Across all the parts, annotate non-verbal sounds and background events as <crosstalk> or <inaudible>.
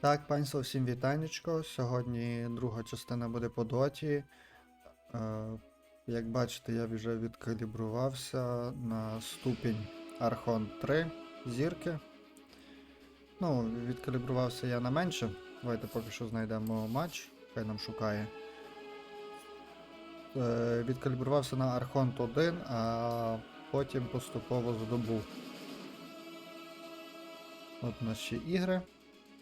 Так, панство, всім вітанечко. Сьогодні друга частина буде по доті. Е, як бачите, я вже відкалібрувався на ступінь Архон 3 зірки. Ну, відкалібрувався я на менше. Давайте поки що знайдемо матч, хай нам шукає. Е, відкалібрувався на Архонт 1, а потім поступово здобув. От наші ігри.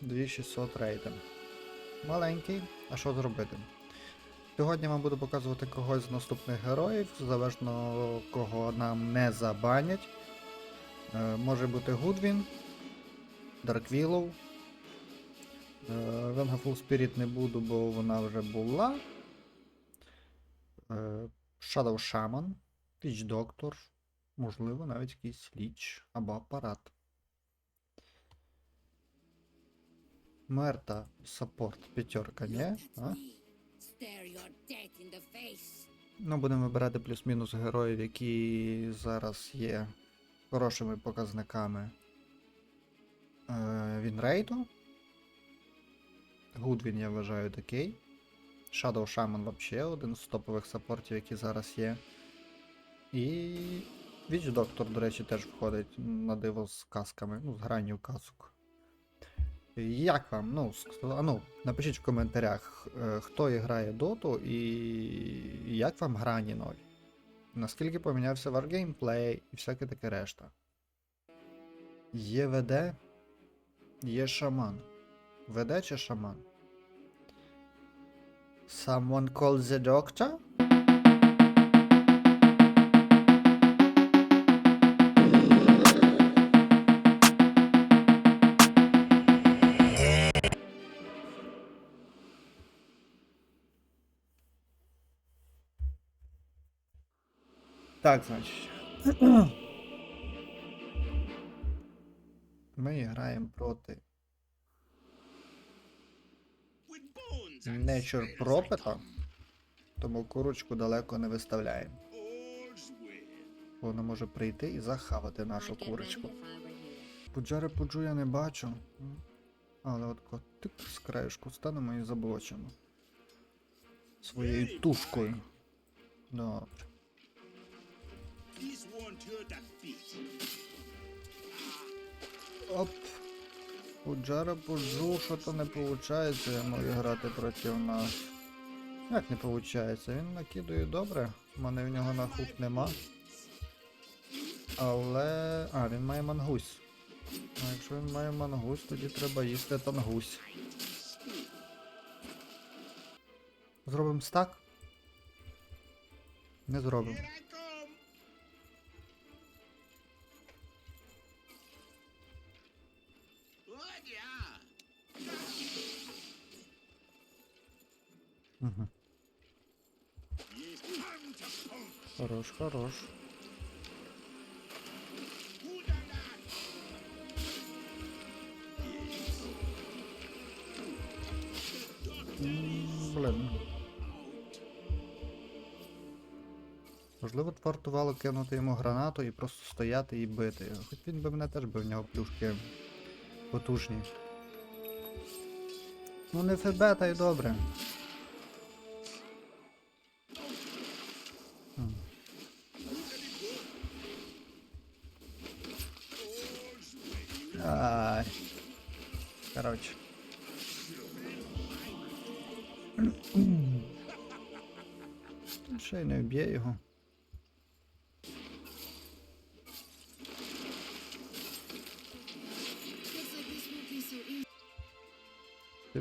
2600 рейтинг. Маленький, а що зробити? Сьогодні вам буду показувати когось з наступних героїв, залежно кого нам не забанять. Е, може бути Гудвін, Дарквілоу. Венгафул Спіріт не буду, бо вона вже була. Е, Shadow Shaman, Witch Doctor, можливо, навіть якийсь ліч або апарат. Мерта саппорт п'ятерка, ні? А? Ну, будемо вибирати плюс-мінус героїв, які зараз є хорошими показниками е, Вінрейту. Гудвін, я вважаю, такий. Shadow Shaman взагалі один з топових саппортів, які зараз є. І Witch Doctor, до речі, теж входить на диво з касками, ну, з гранню касок. Як вам? Ну, ну, напишіть в коментарях, е, хто грає доту і як вам грані нові. Наскільки помінявся ваш геймплей і всяке таке решта. Є ВД, є шаман. ВД чи шаман? Someone call the doctor? Так, значить. <clears throat> Ми граємо проти Nature Propeta, тому курочку далеко не виставляємо. Вона може прийти і захавати нашу курочку. Пуджари пуджу я не бачу. Але от котик з краєшку станемо і заблочимо. Своєю тушкою. Добре. Оп. Пуджара пуджу, що то не виходить, я маю грати проти нас. Як не виходить? Він накидує добре. У мене в нього на хук нема. Але. А, він має мангусь. А якщо він має мангусь, тоді треба їсти тангусь. Зробимо стак? Не зробимо. Yeah. Угу. Хорош, хорош. Блин. Можливо, вартувало кинути йому гранату і просто стояти і бити. Хоч він би мене теж би в нього плюшки потужні. Ну не ФБ, та й добре. Ай. Короче. Ще й не вб'є його.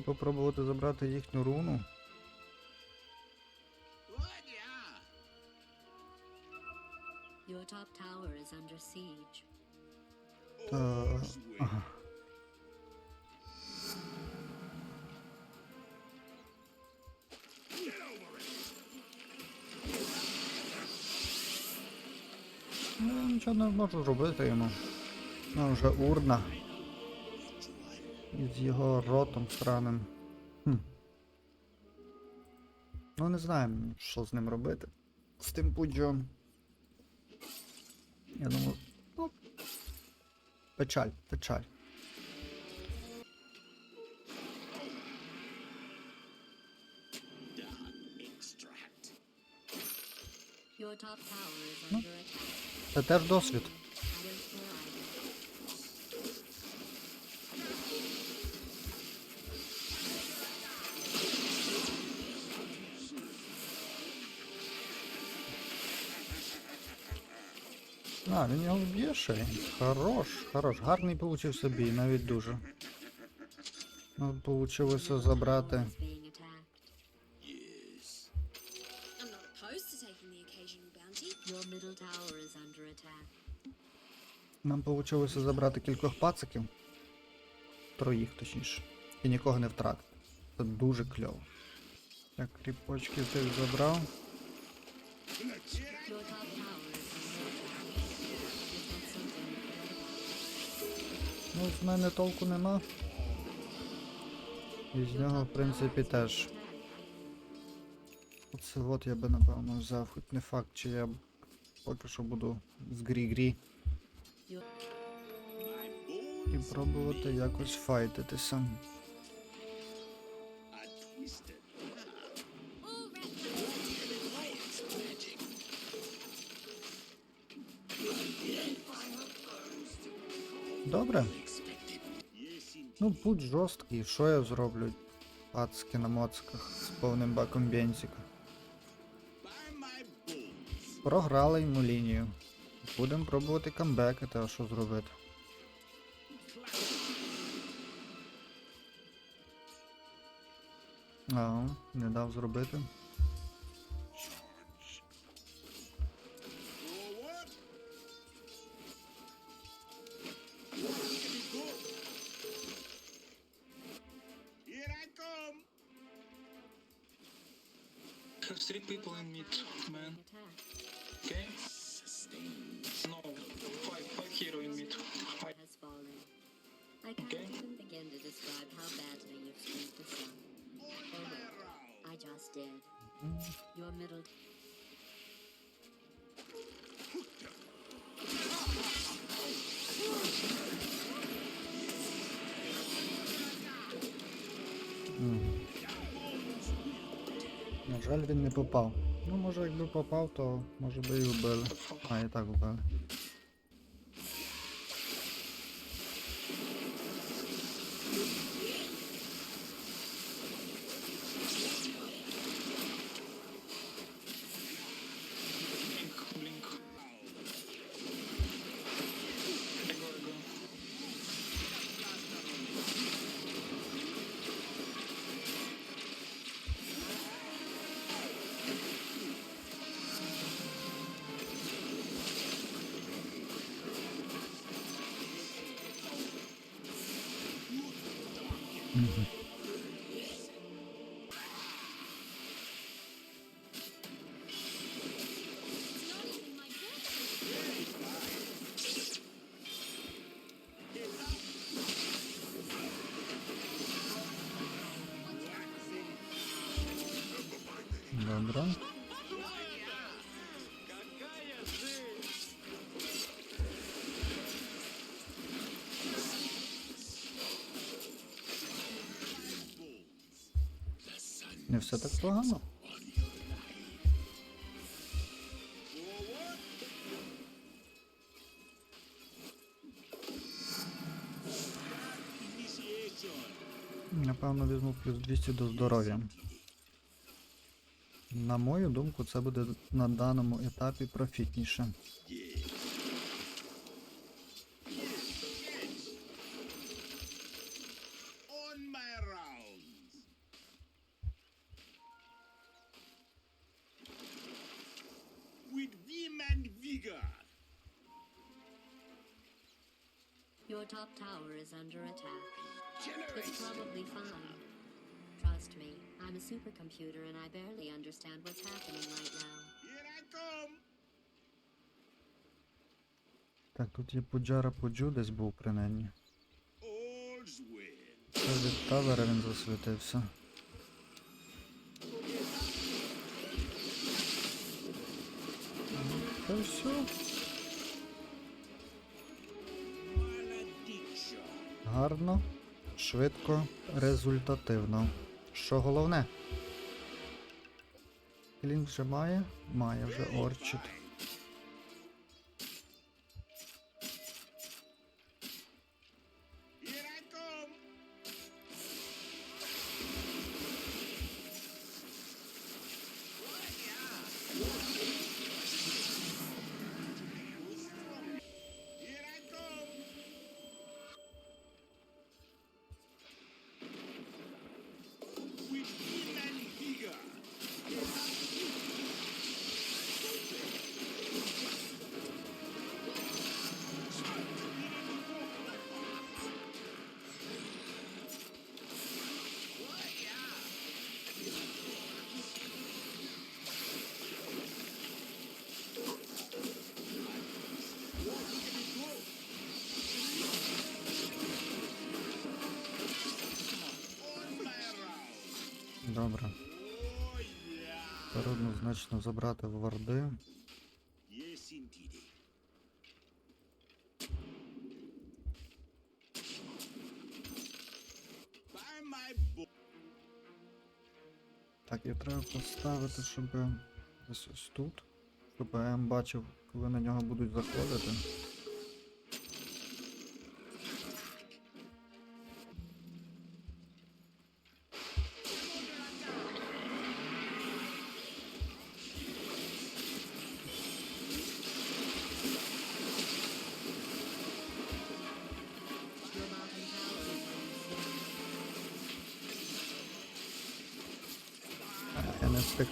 Попробувати забрати їхню руну. Your top tower is under siege. Та... Ага. Ну, нічого не можу зробити йому. Ну, вже урна із його ротом странним. Хм. Ну, не знаю, що з ним робити. З тим пуджом. Я думаю... ну... Печаль, печаль. Ну, Це теж досвід. А, він його вб'є. Хорош, хорош. Гарний получився бій, навіть дуже. Ну, получилося забрати. Нам вийшло забрати кількох пациків. Троїх, точніше. І нікого не втратити. Це дуже кльово. Так, кріпочки тих забрав. Ну, з мене толку нема. І з нього, в принципі, теж. Оце от я би напевно взяв, хоч не факт, чи я поки що буду з грі-грі і пробувати якось файтитися. Добре. Ну, будь жорсткий, що я зроблю? Пацки на моцках з повним баком бензика. Програли йому лінію. Будемо пробувати камбекати, а що зробити? Ага, не дав зробити. I can't Okay. even begin to describe how badly you've screwed this up. Oh well, I just did. Your middle На жаль, він не попав. Ну, може, якби попав, то може би і вбили. А, і так Не все так погано. Напевно, візьму плюс 200 до здоров'я. На мою думку, це буде на даному етапі профітніше. Tower is under attack. It's probably fine. Trust me, I'm a supercomputer and I barely understand what's happening right now. Here I come. Так, тут є Пуджара Пуджу десь був принаймні. Це від тавера він засвітився. Та все. Гарно, швидко, результативно. Що головне? Клінк вже має? Має вже орчит. Добре. Тепер однозначно забрати в варди. Так, і треба поставити, щоб ось тут. Щоб АМ бачив, коли на нього будуть заходити.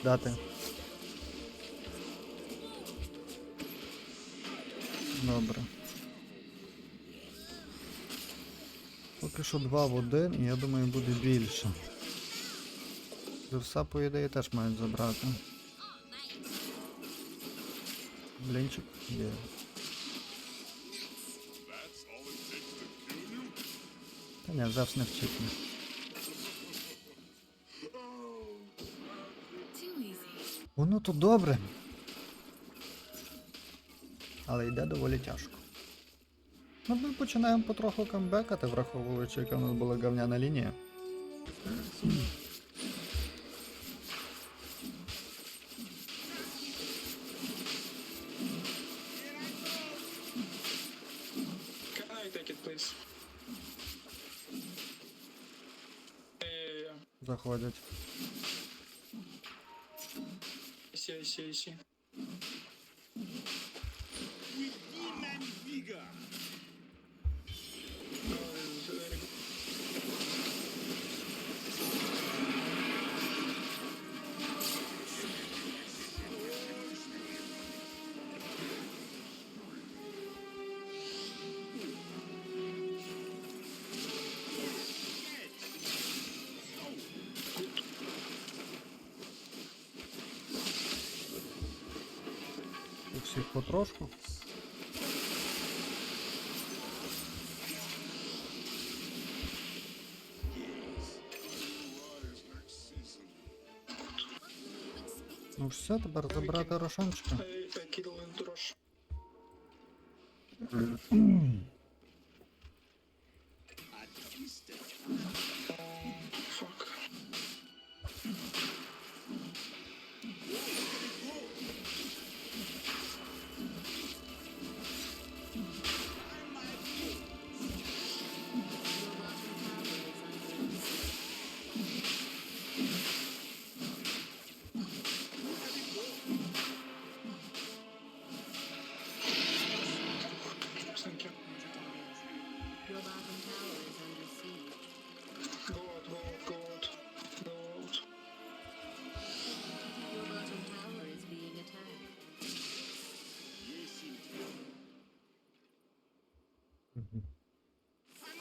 Дати. Добре. Поки що 2 в 1, і я думаю буде більше. Зевса, по ідеї, теж мають забрати. Блінчик є. Та ні, Зевс не вчить. Воно то добре. Але йде доволі тяжко. Ну, ми починаємо потроху камбекати, враховуючи, яка в нас була говняна лінія. Can Appreciation. We demand bigger. Потрошку. Ну все, тепер забрати Рошанчика.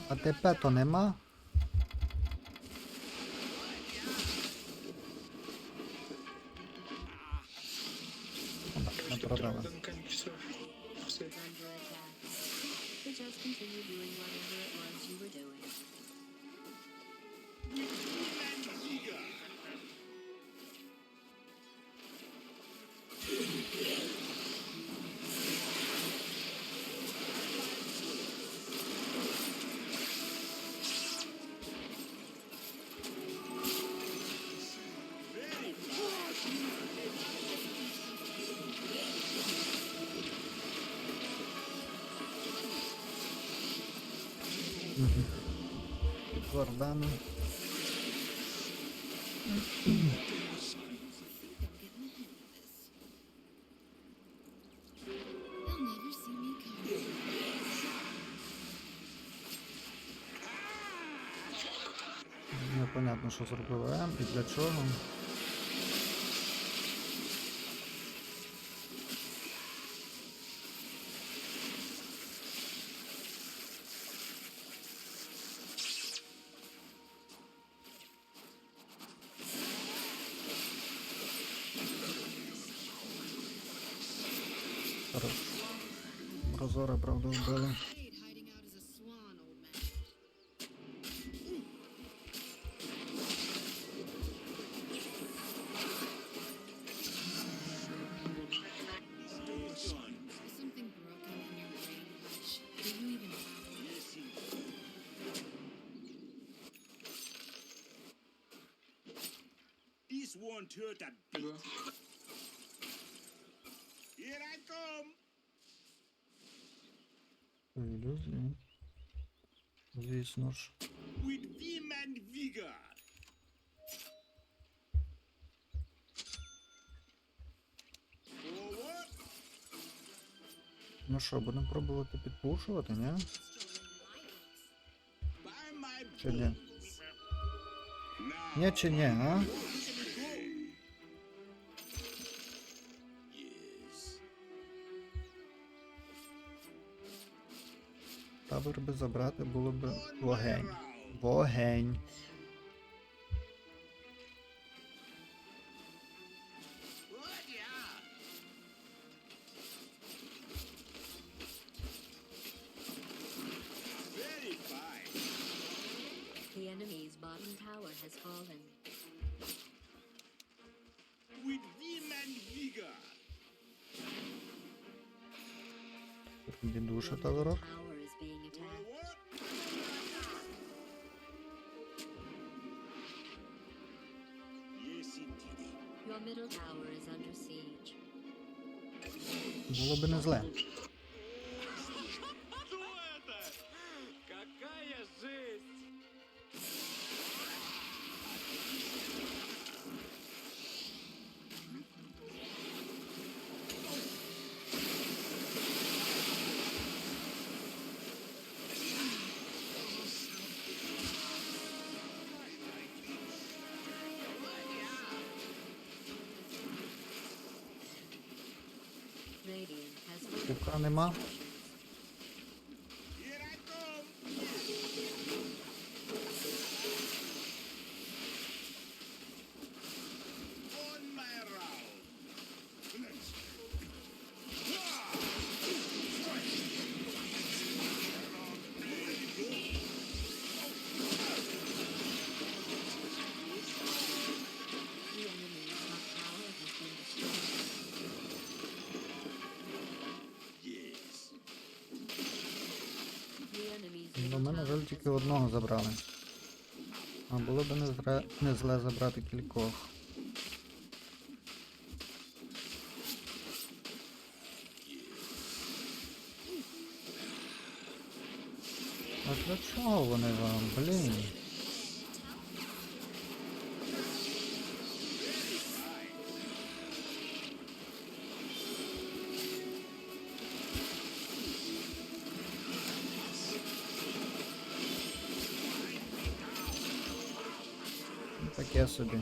А тепер то нема. Вардами. Непонятно, що зробив М і для чого. pozora, prawda, Bele? Be sworn to that beat. звісно ну ж. Ну що, будемо пробувати підпушувати, ні? Чи ні? Ні чи ні, а? тавер би забрати було б вогень. Вогень. було би не зле. ma. тільки одного забрали. А було б не, зра... не зле забрати кількох. А для чого вони вам, блін? Tá aqui é a subir?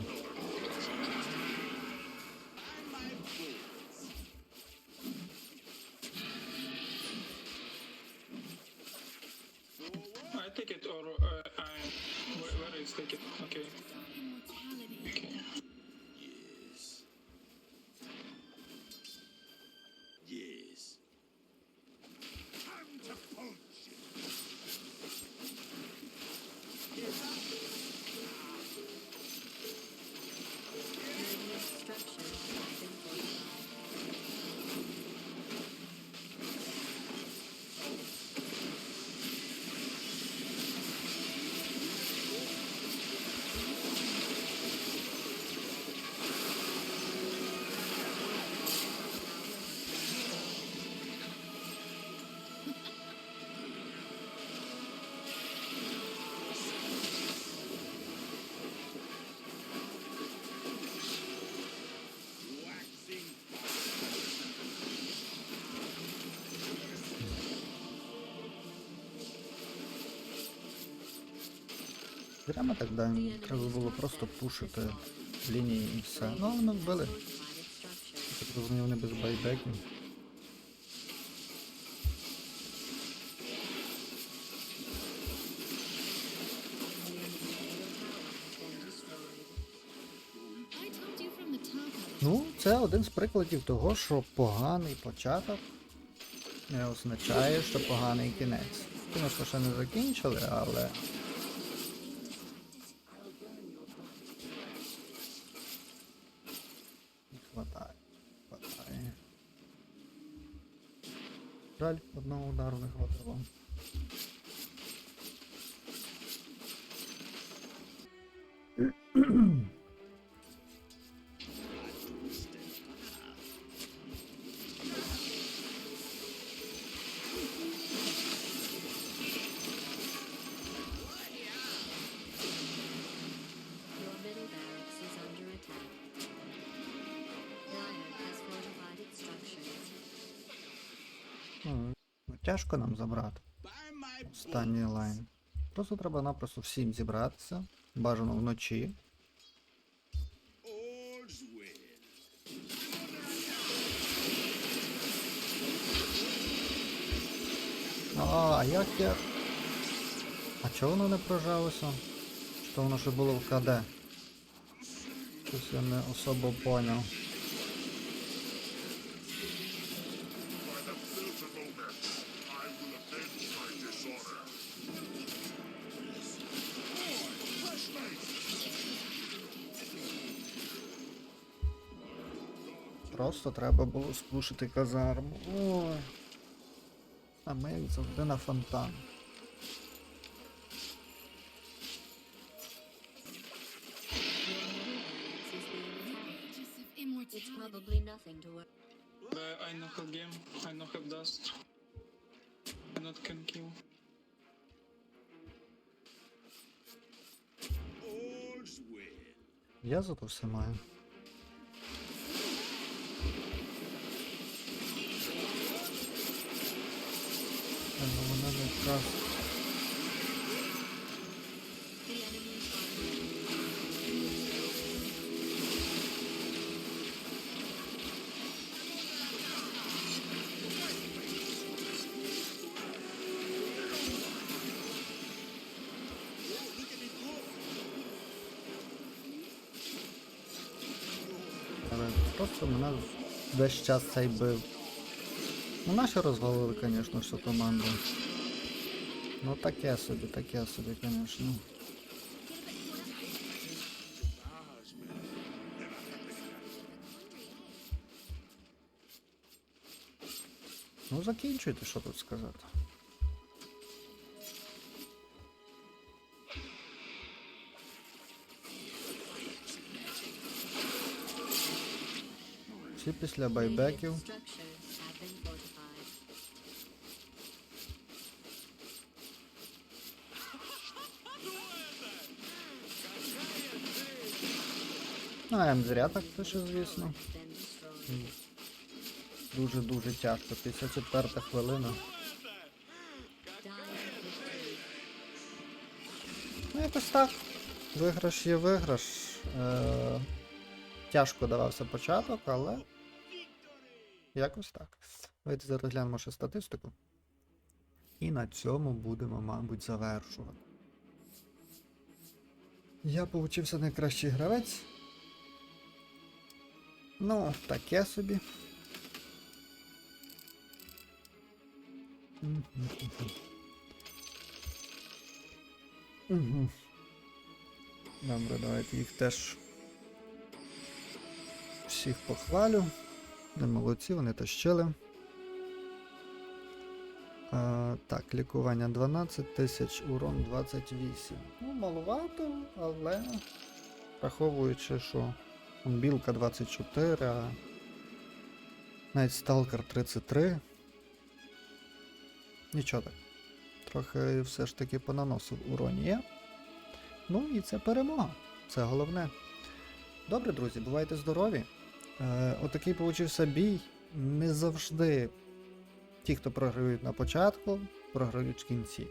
Прямо так да, треба було просто пушити лінії і все. Ну, вони вбили. Я так розумію, вони без байбеків. Ну, це один з прикладів того, що поганий початок не означає, що поганий кінець. Звісно, ще не закінчили, але. Жаль, одного удару не хватило. Ну, тяжко нам забрати. Останній лайн. Просто треба напросто всім зібратися. Бажано вночі. а як я. А чого воно не прожалося? Що воно ще було в КД? Щось я не особо поняв. Просто треба було спушити казарму. Ой. А ми як завжди на фонтан. It's probably nothing to worry. The I know have game, I know have dust. I not can kill. All's well. Я зато все маю. Army Але просто мене весь час цей бив. Ну наші розвалили, звісно, всю команду. Ну таке собі, таке собі, звісно. Ну закінчуйте, що тут сказати. Всі після байбеків. А зря так пише, звісно. Дуже-дуже тяжко. 54 хвилина. Ну, якось так. Виграш є виграш. Е- тяжко давався початок, але. Якось так. Давайте зараз глянемо ще статистику. І на цьому будемо, мабуть, завершувати. Я получився найкращий гравець. Ну, таке собі. Добре, давайте їх теж всіх похвалю. Вони молодці, вони тащили. А, так, лікування 12 тисяч, урон 28. Ну, маловато, але враховуючи, що білка 24, а навіть сталкер 33. Нічого так. Трохи все ж таки понаносив уронія. Ну і це перемога. Це головне. Добре, друзі, бувайте здорові. Е, отакий получився бій. Не завжди ті, хто програють на початку, програють в кінці.